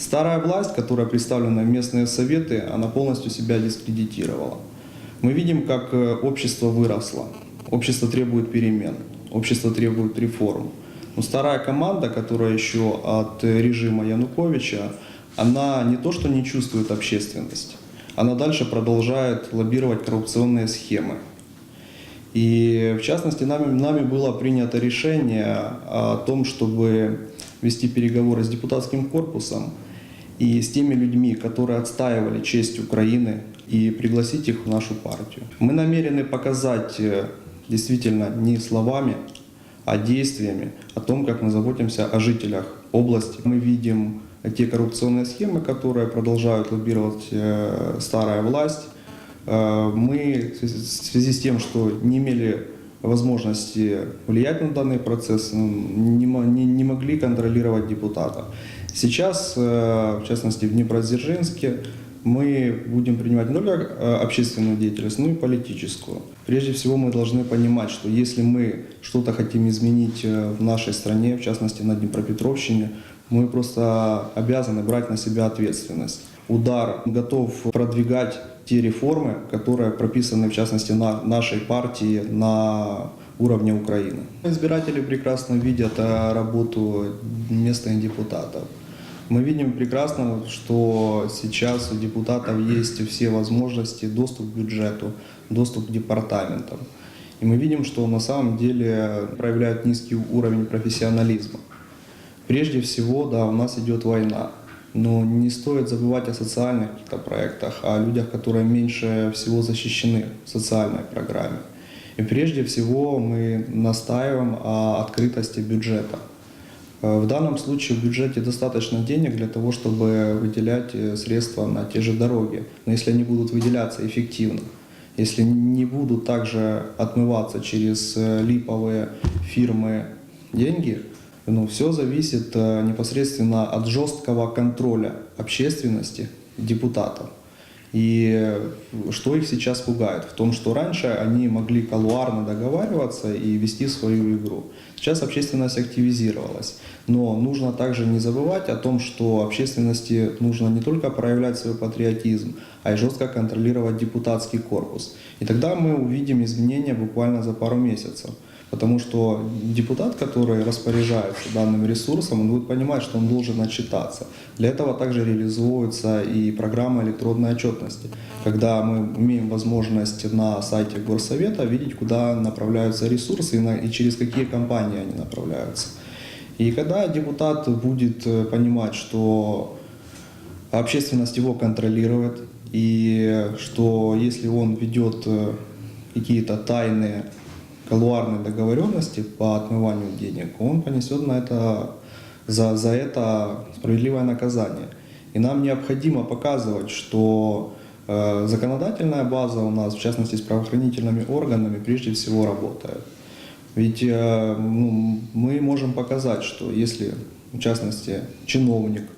Старая власть, которая представлена в местные советы, она полностью себя дискредитировала. Мы видим, как э, общество выросло. Общество требует перемен, общество требует реформ. Но старая команда, которая еще от э, режима Януковича, она не то что не чувствует общественность, она дальше продолжает лоббировать коррупционные схемы. И в частности нами, нами было принято решение о том, чтобы вести переговоры с депутатским корпусом и с теми людьми, которые отстаивали честь Украины, и пригласить их в нашу партию. Мы намерены показать э, действительно не словами, а действиями о том, как мы заботимся о жителях области. Мы видим те коррупционные схемы, которые продолжают лоббировать э, старая власть. Э, Мы в связи с тем, что не имели возможности влиять на данный процесс, не могли контролировать депутата. Сейчас, э, в частности, в Днепродзержинске мы будем принимать не только э, общественную деятельность, но и политическую. Прежде всего мы должны понимать, что если мы что-то хотим изменить э, в нашей стране, в частности на Днепропетровщине, мы просто обязаны брать на себя ответственность. Удар готов продвигать те реформы, которые прописаны в частности на нашей партии на уровне Украины. Избиратели прекрасно видят э, работу местных депутатов. Мы видим прекрасно, что сейчас у депутатов есть все возможности, доступ к бюджету, доступ к департаментам. И мы видим, что на самом деле проявляют низкий уровень профессионализма. Прежде всего, да, у нас идет война. Но не стоит забывать о социальных проектах, о людях, которые меньше всего защищены в социальной программе. И прежде всего мы настаиваем о открытости бюджета. Э, В данном случае в бюджете достаточно денег для того, чтобы выделять э, средства на те же дороги. Но если они будут выделяться эффективно, если не будут также отмываться через э, липовые фирмы деньги, ну, все зависит непосредственно от жесткого контроля общественности, депутатов. И э, что их сейчас пугает? В том, что раньше они могли колуарно договариваться и вести свою игру. Сейчас общественность активизировалась. Но нужно также не забывать о том, что общественности нужно не только проявлять свой патриотизм, а и жестко контролировать депутатский корпус. И тогда мы увидим изменения буквально за пару месяцев. Потому что депутат, который распоряжается данным ресурсом, он будет понимать, что он должен отчитаться. Для этого также реализуется и программа электронной отчетности, когда мы имеем возможность на сайте Горсовета видеть, куда направляются ресурсы и, на- и через какие компании они направляются. И когда депутат будет э, понимать, что общественность его контролирует, и что если он ведет э, какие-то тайные колуарные договоренности по отмыванию денег, он понесет на это, за, за это справедливое наказание. И нам необходимо показывать, что э, законодательная база у нас, в частности с правоохранительными органами, прежде всего работает. Ведь э, ну, мы можем показать, что если, в частности, чиновник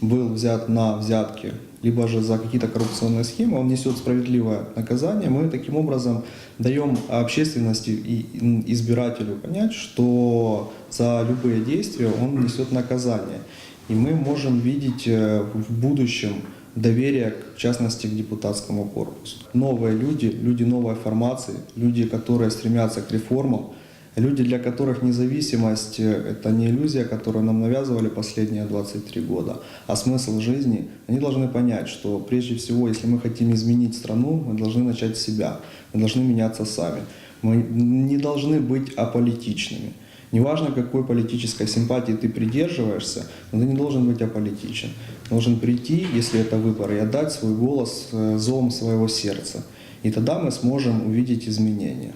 был взят на взятки, либо же за какие-то коррупционные схемы, он несет справедливое наказание, мы таким образом даем общественности и избирателю понять, что за любые действия он несет наказание. И мы можем видеть э, в будущем доверие, в частности, к депутатскому корпусу. Новые люди, люди новой формации, люди, которые стремятся к реформам, люди, для которых независимость э, – это не иллюзия, которую нам навязывали последние 23 года, а смысл жизни, они должны понять, что прежде всего, если мы хотим изменить страну, мы должны начать с себя, мы должны меняться сами. Мы не должны быть аполитичными. Неважно, какой политической симпатии ты придерживаешься, но ты не должен быть аполитичен. Должен прийти, если это выбор, и отдать свой голос э, зовом своего сердца. И тогда мы сможем увидеть изменения.